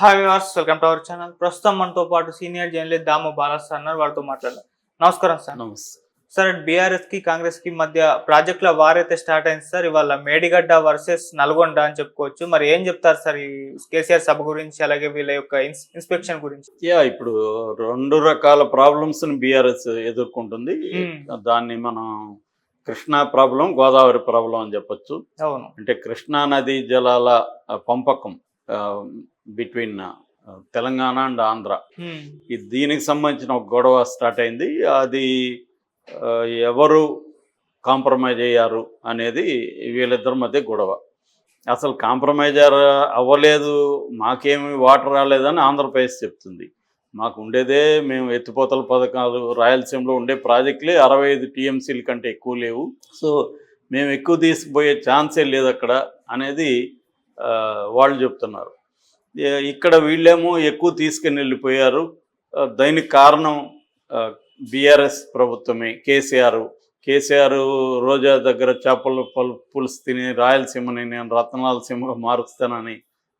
Hi viewers welcome to our channel ప్రస్తుతం మనతో పాటు సీనియర్ జర్నలిస్ట్ దాము బాలాస్ అన్నారు. వారితో మాట్లాడారు నమస్కారం సార్. నమస్తే. సార్ బీఆర్ఎస్కి కాంగ్రెస్కి మధ్య ప్రాజెక్టుల వారైతే స్టార్ట్ అయింది సార్. ఇవాళ మేడిగడ్డ వర్సెస్ నల్గొండ అని చెప్పుకోవచ్చు. మరి ఏం చెప్తారు సార్ ఈ కేసీఆర్ సభ గురించి అలాగే వీళ్ళ యొక్క ఇన్స్- ఇన్స్పెక్షన్ గురించి? యా ఇప్పుడు రెండు రకాల ప్రాబ్లమ్స్ బీఆర్ఎస్ ఎదుర్కొంటుంది. మ్మ్. దాన్ని మనం కృష్ణా ప్రాబ్లం గోదావరి ప్రాబ్లం అని చెప్పొచ్చు. అవును. అంటే కృష్ణా నది జలాల పంపకం బిట్వీన్ తెలంగాణ అండ్ ఆంధ్ర. ఈ దీనికి సంబంధించిన ఒక గొడవ స్టార్ట్ అయింది. అది ఎవరు కాంప్రమైజ్ అయ్యారు అనేది వీళ్ళిద్దరి మధ్య గొడవ. అసలు కాంప్రమైజ్ అవ్వలేదు మాకేమి వాటర్ రాలేదని ఆంధ్రప్రదేశ్ చెప్తుంది. మాకు ఉండేదే మేము ఎత్తిపోతల పథకాలు రాయలసీమలో ఉండే ప్రాజెక్టులే అరవై ఐదు టీఎంసీల కంటే ఎక్కువ లేవు. సో మేము ఎక్కువ తీసుకుపోయే ఛాన్సే లేదు అక్కడ అనేది వాళ్ళు చెప్తున్నారు. ఇక్కడ వీళ్ళేమో ఎక్కువ తీసుకుని వెళ్ళిపోయారు దానికి కారణం బీఆర్ఎస్ ప్రభుత్వమే. కేసీఆర్ కేసీఆర్ రోజా దగ్గర చేపల పలు పులుసు తిని రాయలసీమని నేను రత్నాల సీమగా మారుస్తానని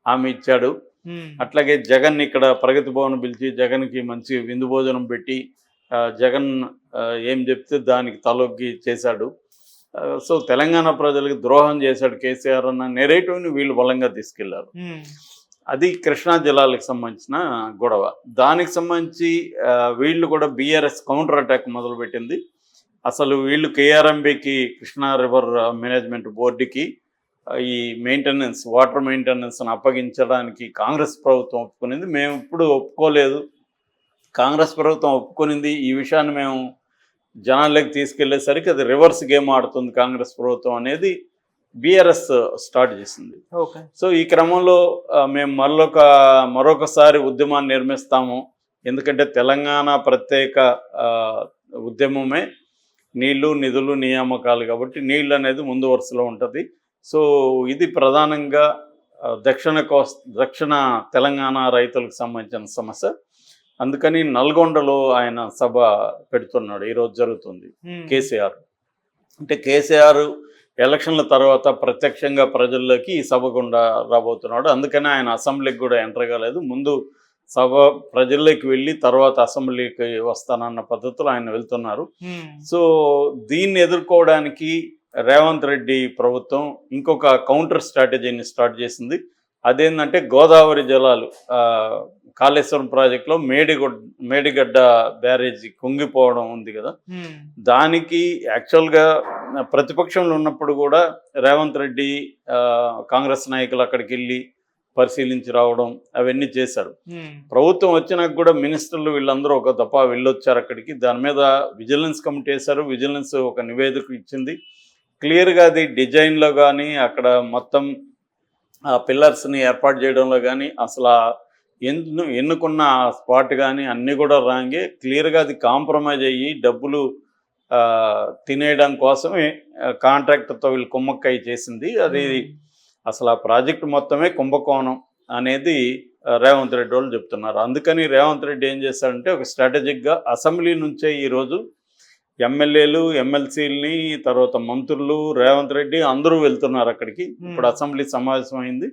హామీ ఇచ్చాడు. అట్లాగే జగన్ ఇక్కడ ప్రగతి భవన్ పిలిచి జగన్కి మంచి విందు భోజనం పెట్టి జగన్ ఏం చెప్తే దానికి తలొగ్గి చేశాడు. సో తెలంగాణ ప్రజలకు ద్రోహం చేశాడు కేసీఆర్ అన్న నెరేటివ్ని వీళ్ళు బలంగా తీసుకెళ్ళారు. అది కృష్ణా జిల్లాలకు సంబంధించిన గొడవ. దానికి సంబంధించి వీళ్ళు కూడా బీఆర్ఎస్ కౌంటర్ అటాక్ మొదలుపెట్టింది. అసలు వీళ్ళు కేఆర్ఎంబికి కృష్ణా రివర్ మేనేజ్మెంట్ బోర్డుకి ఈ మెయింటెనెన్స్ వాటర్ మెయింటెనెన్స్ని అప్పగించడానికి కాంగ్రెస్ ప్రభుత్వం ఒప్పుకునింది. మేము ఇప్పుడు ఒప్పుకోలేదు. కాంగ్రెస్ ప్రభుత్వం ఒప్పుకునింది. ఈ విషయాన్ని మేము జనాల్లోకి తీసుకెళ్ళేసరికి అది రివర్స్ గేమ్ ఆడుతుంది కాంగ్రెస్ ప్రభుత్వం అనేది. బీఆర్ఎస్ స్టార్ట్ చేసింది. సో ఈ క్రమంలో మేము మరొక మరొకసారి ఉద్యమాన్ని నిర్మిస్తాము. ఎందుకంటే తెలంగాణ ప్రత్యేక ఉద్యమమే నీళ్ళు నిధులు నియామకాలు కాబట్టి నీళ్ళు అనేది ముందు వరుసలో ఉంటుంది. సో ఇది ప్రధానంగా దక్షిణ కోస్ దక్షిణ తెలంగాణ రైతులకు సంబంధించిన సమస్య. అందుకని నల్గొండలో ఆయన సభ పెడుతున్నాడు. ఈరోజు జరుగుతుంది. ఉమ్, కేసీఆర్. అంటే కేసీఆర్ ఎలక్షన్ల తర్వాత ప్రత్యక్షంగా ప్రజల్లోకి ఈ సభ గుండా రాబోతున్నాడు. అందుకని ఆయన అసెంబ్లీకి కూడా ఎంటర్ కాలేదు. ముందు సభ ప్రజల్లోకి వెళ్ళి తర్వాత అసెంబ్లీకి వస్తానన్న పద్ధతిలో ఆయన వెళ్తున్నారు. సో దీన్ని ఎదుర్కోవడానికి రేవంత్ రెడ్డి ప్రభుత్వం ఇంకొక కౌంటర్ స్ట్రాటజీని స్టార్ట్ చేసింది. అదేంటంటే గోదావరి జలాలు కాళేశ్వరం ప్రాజెక్టులో మేడిగొడ్ మేడిగడ్డ బ్యారేజీ కుంగిపోవడం ఉంది కదా. దానికి యాక్చువల్గా ప్రతిపక్షంలో ఉన్నప్పుడు కూడా రేవంత్ రెడ్డి కాంగ్రెస్ నాయకులు అక్కడికి వెళ్ళి పరిశీలించి రావడం అవన్నీ చేశారు. ప్రభుత్వం వచ్చినాక కూడా మినిస్టర్లు వీళ్ళందరూ ఒక దఫా వెళ్ళొచ్చారు అక్కడికి. దాని మీద విజిలెన్స్ కమిటీ వేశారు. విజిలెన్స్ ఒక నివేదిక ఇచ్చింది. క్లియర్గా అది డిజైన్లో కానీ అక్కడ మొత్తం ఆ పిల్లర్స్ని ఏర్పాటు చేయడంలో కానీ అసలు ఎన్ను ఎన్నుకున్న స్పాట్ కానీ అన్నీ కూడా రాంగే క్లియర్గా అది కాంప్రమైజ్ అయ్యి డబ్బులు తినేయడం కోసమే కాంట్రాక్టర్తో వీళ్ళు కుమ్మక్కయ్య చేసింది. అది అసలు ఆ ప్రాజెక్ట్ మొత్తమే కుంభకోణం అనేది రేవంత్ రెడ్డి వాళ్ళు చెప్తున్నారు. అందుకని రేవంత్ రెడ్డి ఏం చేశాడంటే ఒక స్ట్రాటజిక్గా అసెంబ్లీ నుంచే ఈరోజు ఎమ్మెల్యేలు ఎమ్మెల్సీలని తర్వాత మంత్రులు రేవంత్ రెడ్డి అందరూ వెళ్తున్నారు అక్కడికి. ఇప్పుడు అసెంబ్లీ సమావేశం అయింది.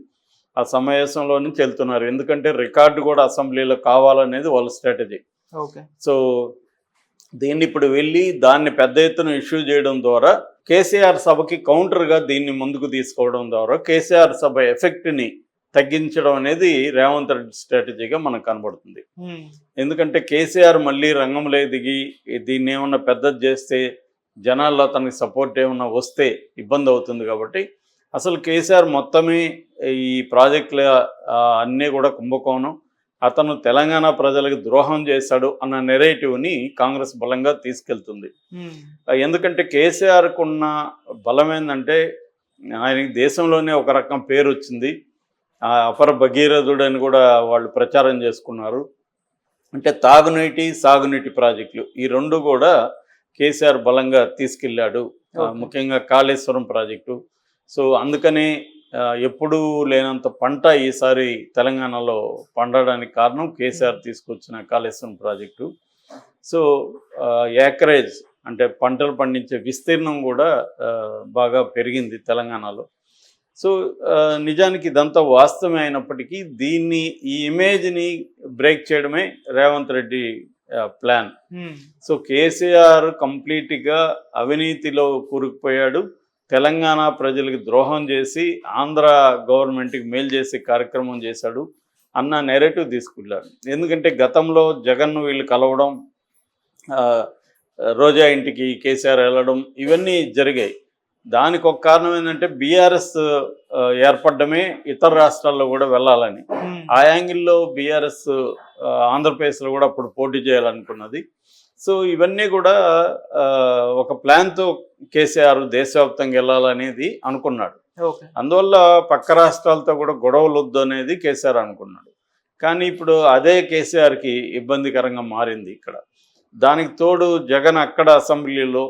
ఆ సమావేశంలో నుంచి వెళ్తున్నారు. ఎందుకంటే రికార్డు కూడా అసెంబ్లీలో కావాలనేది వాళ్ళ స్ట్రాటజీ. ఓకే. సో దీన్ని ఇప్పుడు వెళ్ళి దాన్ని పెద్ద ఎత్తున ఇష్యూ చేయడం ద్వారా కేసీఆర్ సభకి కౌంటర్గా దీన్ని ముందుకు తీసుకోవడం ద్వారా కేసీఆర్ సభ ఎఫెక్ట్ని తగ్గించడం అనేది రేవంత్ రెడ్డి స్ట్రాటజీగా మనకు కనబడుతుంది. ఎందుకంటే కేసీఆర్ మళ్ళీ రంగంలో దిగి దీన్ని ఏమన్నా పెద్దది చేస్తే జనాల్లో తనకి సపోర్ట్ ఏమన్నా వస్తే ఇబ్బంది అవుతుంది కాబట్టి అసలు కేసీఆర్ మొత్తమే ఈ ప్రాజెక్టుల అన్నీ కూడా కుంభకోణం. అతను తెలంగాణ ప్రజలకు ద్రోహం చేశాడు అన్న నెరేటివ్ని కాంగ్రెస్ బలంగా తీసుకెళ్తుంది. ఎందుకంటే కేసీఆర్కు ఉన్న బలం ఏంటంటే ఆయనకి దేశంలోనే ఒక రకం పేరు వచ్చింది ఆ అపర భగీరథుడు అని కూడా వాళ్ళు ప్రచారం చేసుకున్నారు. అంటే తాగునీటి సాగునీటి ప్రాజెక్టులు ఈ రెండు కూడా కేసీఆర్ బలంగా తీసుకెళ్ళాడు. ముఖ్యంగా కాళేశ్వరం ప్రాజెక్టు. సో అందుకనే ఎప్పుడూ లేనంత పంట ఈసారి తెలంగాణలో పండడానికి కారణం కేసీఆర్ తీసుకొచ్చిన కాళేశ్వరం ప్రాజెక్టు. సో ఏకరేజ్ అంటే పంటలు పండించే విస్తీర్ణం కూడా బాగా పెరిగింది తెలంగాణలో. సో నిజానికి ఇదంతా వాస్తవమే అయినప్పటికీ దీన్ని ఈ ఇమేజ్ని బ్రేక్ చేయడమే Revanth Reddy plan. So KCR కంప్లీట్గా అవినీతిలో కూరుకుపోయాడు. తెలంగాణ ప్రజలకు ద్రోహం చేసి ఆంధ్ర గవర్నమెంట్కి మేలు చేసే కార్యక్రమం చేశాడు అన్న నెరేటివ్ తీసుకెళ్ళాడు ఎందుకంటే గతంలో జగన్ వీళ్ళు కలవడం రోజా ఇంటికి కేసీఆర్ వెళ్ళడం ఇవన్నీ జరిగాయి. దానికి ఒక కారణం ఏంటంటే బీఆర్ఎస్ ఏర్పడమే ఇతర రాష్ట్రాల్లో కూడా వెళ్ళాలని. ఉమ్, ఆ యాంగిల్లో బీఆర్ఎస్ ఆంధ్రప్రదేశ్లో కూడా అప్పుడు పోటీ చేయాలనుకున్నది. సో ఇవన్నీ కూడా ఒక ప్లాన్తో కేసీఆర్ దేశవ్యాప్తంగా వెళ్ళాలనేది అనుకున్నాడు. అందువల్ల పక్క రాష్ట్రాలతో కూడా గొడవలు వద్దు అనేది కేసీఆర్ అనుకున్నాడు. కానీ ఇప్పుడు అదే కేసీఆర్కి ఇబ్బందికరంగా మారింది ఇక్కడ. దానికి తోడు జగన్ అక్కడ అసెంబ్లీలో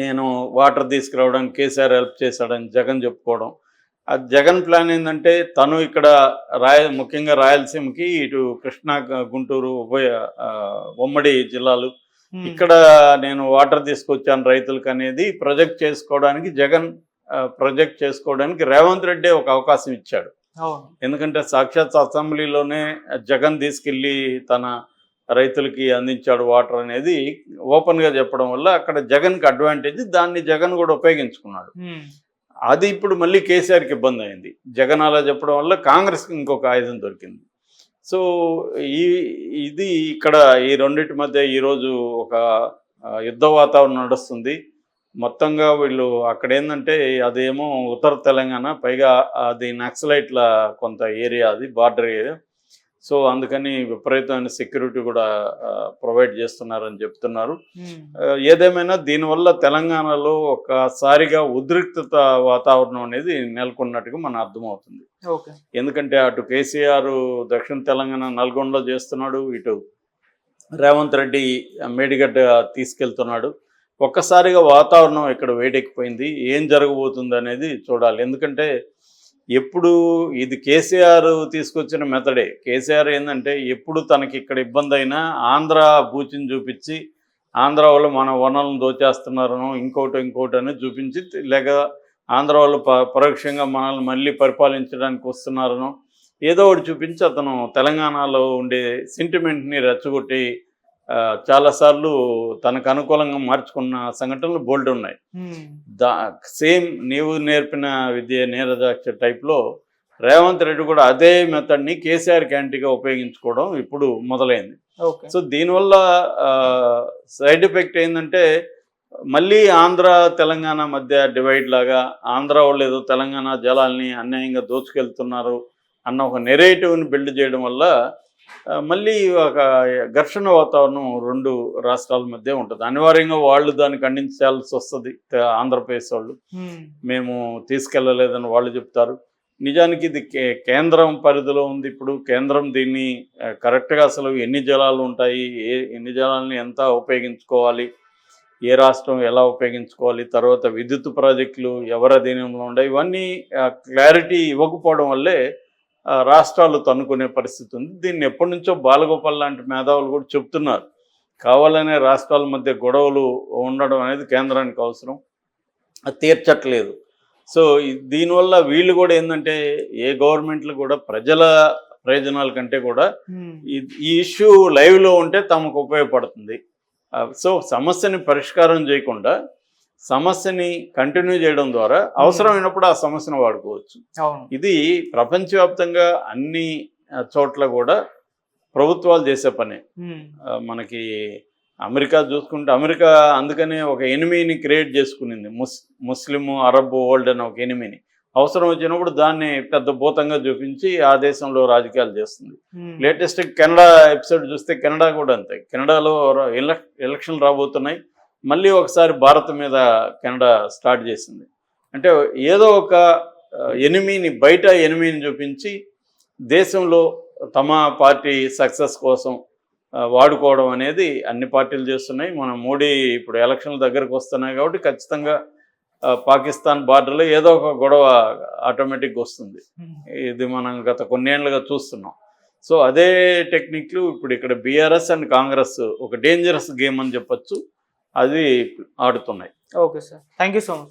నేను వాటర్ తీసుకురావడానికి కేసీఆర్ హెల్ప్ చేశాడని జగన్ చెప్పుకోవడం. ఆ జగన్ ప్లాన్ ఏంటంటే తను ఇక్కడ రాయ ముఖ్యంగా రాయలసీమకి ఇటు కృష్ణా గుంటూరు ఉభయ ఉమ్మడి జిల్లాలు. ఇక్కడ నేను వాటర్ తీసుకొచ్చాను రైతులకు అనేది ప్రొజెక్ట్ చేసుకోవడానికి జగన్ ప్రొజెక్ట్ చేసుకోవడానికి రేవంత్ రెడ్డి ఒక అవకాశం ఇచ్చాడు. ఎందుకంటే సాక్షాత్ అసెంబ్లీలోనే జగన్ తీసుకెళ్ళి తన రైతులకి అందించాడు వాటర్ అనేది ఓపెన్గా చెప్పడం వల్ల అక్కడ జగన్కి అడ్వాంటేజ్ దాన్ని జగన్ కూడా ఉపయోగించుకున్నాడు. అది ఇప్పుడు మళ్ళీ కేసీఆర్కి ఇబ్బంది అయింది. జగన్ అలా చెప్పడం వల్ల కాంగ్రెస్కి ఇంకొక ఆయుధం దొరికింది. సో ఈ ఇది ఇక్కడ ఈ రెండింటి మధ్య ఈరోజు ఒక యుద్ధ వాతావరణం నడుస్తుంది. మొత్తంగా వీళ్ళు అక్కడ ఏంటంటే అదేమో ఉత్తర తెలంగాణ పైగా అది నక్సలైట్ల కొంత ఏరియా అది బార్డర్ ఏరియా. సో అందుకని విపరీతమైన సెక్యూరిటీ కూడా ప్రొవైడ్ చేస్తున్నారని చెప్తున్నారు. ఏదేమైనా దీనివల్ల తెలంగాణలో ఒకసారిగా ఉద్రిక్తత వాతావరణం అనేది నెలకొన్నట్టుగా మన అర్థమవుతుంది. ఎందుకంటే అటు కేసీఆర్ దక్షిణ తెలంగాణ నల్గొండలో చేస్తున్నాడు ఇటు రేవంత్ రెడ్డి మేడిగడ్డ తీసుకెళ్తున్నాడు. ఒక్కసారిగా వాతావరణం ఇక్కడ వేడెక్కిపోయింది. ఏం జరగబోతుంది అనేది చూడాలి. ఎందుకంటే ఎప్పుడు ఇది కేసీఆర్ తీసుకొచ్చిన మెథడే. కేసీఆర్ ఏంటంటే ఎప్పుడు తనకి ఇక్కడ ఇబ్బంది అయినా ఆంధ్ర బూచిని చూపించి ఆంధ్ర వాళ్ళు మన వనరులను దోచేస్తున్నారనో ఇంకోటి ఇంకోటి అని చూపించి లేక ఆంధ్ర వాళ్ళు ప పరోక్షంగా మనల్ని మళ్ళీ పరిపాలించడానికి వస్తున్నారనో ఏదో ఒకటి చూపించి అతను తెలంగాణలో ఉండే సెంటిమెంట్ని రెచ్చగొట్టి చాలాసార్లు తనకు అనుకూలంగా మార్చుకున్న సంఘటనలు బోల్డ్ ఉన్నాయి. ఉమ్, దా సేమ్ నీవు నేర్పిన విద్య నీరజాక్ష టైప్లో రేవంత్ రెడ్డి కూడా అదే మెథడ్ని కేసీఆర్ క్యాంటీగా ఉపయోగించుకోవడం ఇప్పుడు మొదలైంది. సో దీనివల్ల సైడ్ ఎఫెక్ట్ ఏంటంటే మళ్ళీ ఆంధ్ర తెలంగాణ మధ్య డివైడ్ లాగా ఆంధ్ర వాళ్ళు ఏదో తెలంగాణ జలాల్ని అన్యాయంగా దోచుకెళ్తున్నారు అన్న ఒక నెరేటివ్ని బిల్డ్ చేయడం వల్ల మళ్ళీ ఒక ఘర్షణ వాతావరణం రెండు రాష్ట్రాల మధ్య ఉంటుంది. అనివార్యంగా వాళ్ళు దాన్ని ఖండించాల్సి వస్తుంది ఆంధ్రప్రదేశ్ వాళ్ళు. మేము తీసుకెళ్ళలేదని వాళ్ళు చెప్తారు. నిజానికి ఇది కేంద్రం పరిధిలో ఉంది. ఇప్పుడు కేంద్రం దీన్ని కరెక్ట్గా అసలు ఎన్ని జలాలు ఉంటాయి ఏ ఎన్ని జలాలని ఎంత ఉపయోగించుకోవాలి ఏ రాష్ట్రం ఎలా ఉపయోగించుకోవాలి తర్వాత విద్యుత్ ప్రాజెక్టులు ఎవరి అధీనంలో ఉన్నాయి ఇవన్నీ క్లారిటీ ఇవ్వకపోవడం వల్లే రాష్ట్రాలు తన్నుకునే పరిస్థితి ఉంది. దీన్ని ఎప్పటి నుంచో బాలగోపాల్ లాంటి మేధావులు కూడా చెప్తున్నారు. కావాలనే రాష్ట్రాల మధ్య గొడవలు ఉండడం అనేది కేంద్రానికి అవసరం. అది తీర్చట్లేదు. సో దీనివల్ల వీళ్ళు కూడా ఏంటంటే ఏ గవర్నమెంట్లు కూడా ప్రజల ప్రయోజనాల కంటే కూడా ఈ- ఇష్యూ లైవ్లో ఉంటే తమకు ఉపయోగపడుతుంది. సో సమస్యని పరిష్కారం చేయకుండా సమస్యని కంటిన్యూ చేయడం ద్వారా అవసరమైనప్పుడు ఆ సమస్యను వాడుకోవచ్చు. ఇది ప్రపంచవ్యాప్తంగా అన్ని చోట్ల కూడా ప్రభుత్వాలు చేసే పనే. మనకి అమెరికా చూసుకుంటే అమెరికా అందుకనే ఒక ఎనిమిని క్రియేట్ చేసుకునింది. ముస్ ముస్లిం అరబ్ వరల్డ్ అని ఒక ఎనిమిని. అవసరం వచ్చినప్పుడు దాన్ని పెద్ద భూతంగా చూపించి ఆ దేశంలో రాజకీయాలు చేస్తుంది. లేటెస్ట్ కెనడా ఎపిసోడ్ చూస్తే కెనడా కూడా అంతే. కెనడాలో ర- ఎలక్ ఎలక్షన్ రాబోతున్నాయి. మళ్ళీ ఒకసారి భారత్ మీద కెనడా స్టార్ట్ చేసింది. అంటే ఏదో ఒక ఎనిమిని బయట ఎనిమిని చూపించి దేశంలో తమ పార్టీ సక్సెస్ కోసం వాడుకోవడం అనేది అన్ని పార్టీలు చేస్తున్నాయి. మన మోడీ ఇప్పుడు ఎలక్షన్ల దగ్గరకు వస్తున్నాయి కాబట్టి ఖచ్చితంగా పాకిస్తాన్ బార్డర్లో ఏదో ఒక గొడవ ఆటోమేటిక్గా వస్తుంది. ఇది మనం గత కొన్నేళ్ళుగా చూస్తున్నాం. సో అదే టెక్నిక్లు ఇప్పుడు ఇక్కడ బీఆర్ఎస్ అండ్ కాంగ్రెస్ ఒక డేంజరస్ గేమ్ అని చెప్పొచ్చు. అది ఆడుతున్నాయి. Okay sir. Thank you so much.